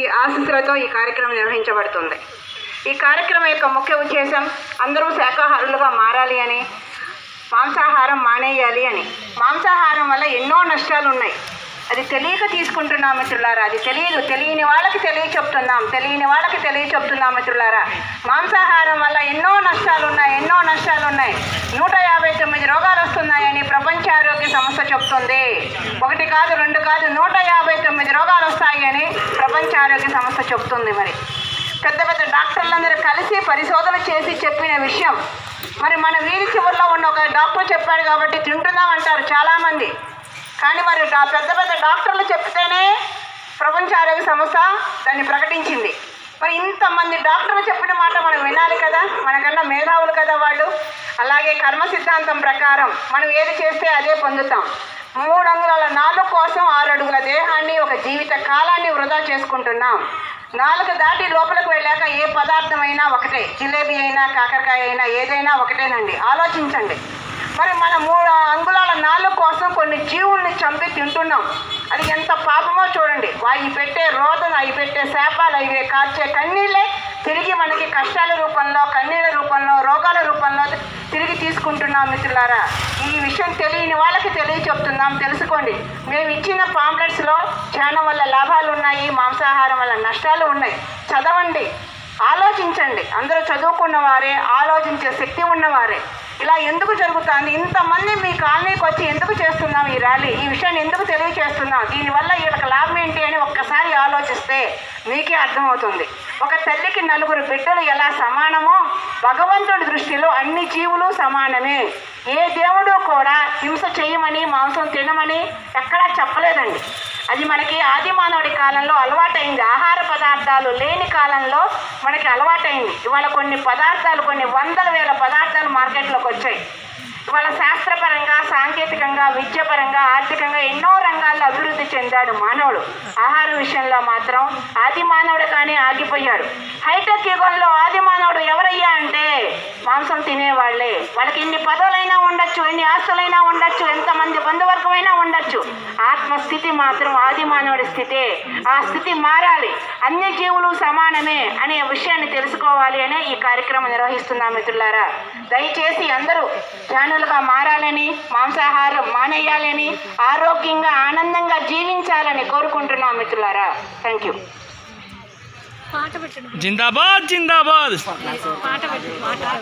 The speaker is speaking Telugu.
ఈ ఆశీస్సులతో ఈ కార్యక్రమం నిర్వహించబడుతుంది. ఈ కార్యక్రమం యొక్క ముఖ్య ఉద్దేశం అందరూ శాకాహారులుగా మారాలి అని మాంసాహారం మానేయాలి అని. మాంసాహారం వల్ల ఎన్నో నష్టాలు ఉన్నాయి. అది తెలియక తీసుకుంటున్నాం మిత్రులారా అది తెలియదు. తెలియని వాళ్ళకి తెలియ చెప్తున్నాం తెలియని వాళ్ళకి తెలియ చెప్తున్నాం మిత్రులారా. మాంసాహారం వల్ల ఎన్నో నష్టాలు ఉన్నాయి ఎన్నో నష్టాలు ఉన్నాయి. నూట యాభై తొమ్మిది రోగాలు వస్తున్నాయని ప్రపంచ ఆరోగ్య సంస్థ చెప్తుంది. ఒకటి కాదు నూట యాభై తొమ్మిది రోగాలు వస్తాయని ప్రపంచ ఆరోగ్య సంస్థ చెబుతుంది మరి. పెద్ద పెద్ద డాక్టర్లందరూ కలిసి పరిశోధన చేసి చెప్పిన విషయం. మరి మన వీధి చివరిలో ఉన్న ఒక డాక్టర్ చెప్పాడు కాబట్టి తింటున్నాం అంటారు చాలామంది. కానీ మరి పెద్ద పెద్ద డాక్టర్లు చెప్తేనే ప్రపంచ ఆరోగ్య సంస్థ దాన్ని ప్రకటించింది. మరి ఇంతమంది డాక్టర్లు చెప్పిన మాట మనం వినాలి కదా? మనకన్నా మేధావులు కదా వాళ్ళు? అలాగే కర్మ సిద్ధాంతం ప్రకారం మనం ఏది చేస్తే అదే పొందుతాం. మూడు అంగుళాల నాలుగు కోసం ఆరు అడుగుల దేహాన్ని ఒక జీవిత కాలాన్ని వృధా చేసుకుంటున్నాం. నాలుగు దాటి లోపలికి వెళ్ళాక ఏ పదార్థమైనా ఒకటే జిలేబీ అయినా కాకరకాయ అయినా ఏదైనా ఒకటేనండి. ఆలోచించండి. మరి మన మూడు అంగుళాల నాలుగు కోసం కొన్ని జీవుల్ని చంపి తింటున్నాం. అది ఎంత పాపమో చూడండి. అవి పెట్టే రోదన అవి పెట్టే శాపాలు అవి కాల్చే కన్నీళ్ళే తిరిగి మనకి కష్టాల రూపంలో కన్నీళ్ళ రూపంలో రోగాల రూపంలో తిరిగి తీసుకుంటున్నాం మిత్రులారా. ఈ విషయం తెలియని వాళ్ళకి తెలియ చేస్తున్నాం తెలుసుకోండి. మేము ఇచ్చిన పాంప్లెట్స్లో చాలా వల్ల లాభాలు ఉన్నాయి మాంసాహారం వల్ల నష్టాలు ఉన్నాయి. చదవండి. ఆలోచించండి. అందరూ చదువుకున్న వారే ఆలోచించే శక్తి ఉన్నవారే ఇలా ఎందుకు జరుగుతుంది? ఇంతమంది మీ కాలనీకి వచ్చి ఎందుకు చేస్తున్నాం ఈ ర్యాలీ? ఈ విషయాన్ని ఎందుకు తెలియచేస్తున్నాం? దీనివల్ల వీళ్ళకి లాభం ఏంటి అని ఒక్కసారి ఆలోచిస్తే మీకే అర్థమవుతుంది. ఒక తల్లికి నలుగురు బిడ్డలు ఎలా సమానమో భగవంతుడి దృష్టిలో అన్ని జీవులు సమానమే. ఏ దేవుడు కూడా హింస చేయమని మాంసం తినమని ఎక్కడా చెప్పలేదండి. అది మనకి ఆది మానవుడి కాలంలో అలవాటైంది. ఆహార పదార్థాలు లేని కాలంలో మనకి అలవాటైంది. ఇవాళ కొన్ని పదార్థాలు కొన్ని వందల వేల పదార్థాలు మార్కెట్లోకి వచ్చాయి. ఇవాళ శాస్త్రపరంగా సాంకేతికంగా విద్యాపరంగా ఆర్థికంగా ఎన్నో రంగాల్లో అభివృద్ధి చెందాడు మానవుడు. ఆహార విషయంలో మాత్రం ఆది మానవుడు కానీ ఆగిపోయాడు. హైటెక్ యుగంలో ఆది మానవుడు ఎవరయ్యా అంటే మాంసం తినేవాళ్ళే వాళ్ళకి ఎన్ని పదవులైనా ఉండొచ్చు ఎన్ని ఆస్తులైనా ఉండొచ్చు ఎంతమంది బంధువర్గమైనా ఉండొచ్చు. ఆత్మస్థితి మాత్రం ఆది మానవుడి స్థితే. ఆ స్థితి మారాలి. అన్ని జీవులు సమానమే అనే విషయాన్ని తెలుసుకోవాలి అనే ఈ కార్యక్రమం నిర్వహిస్తున్నాం మిత్రులారా. దయచేసి అందరూ ధ్యానులుగా మారాలని మాంసాహారం మానేయాలని ఆరోగ్యంగా ఆనందంగా జీవించాలని కోరుకుంటున్నాం మిత్రులారా. థ్యాంక్ యూ పాట పెట్టండి. జిందాబాద్ జిందాబాద్. పాట పెట్టండి పాట.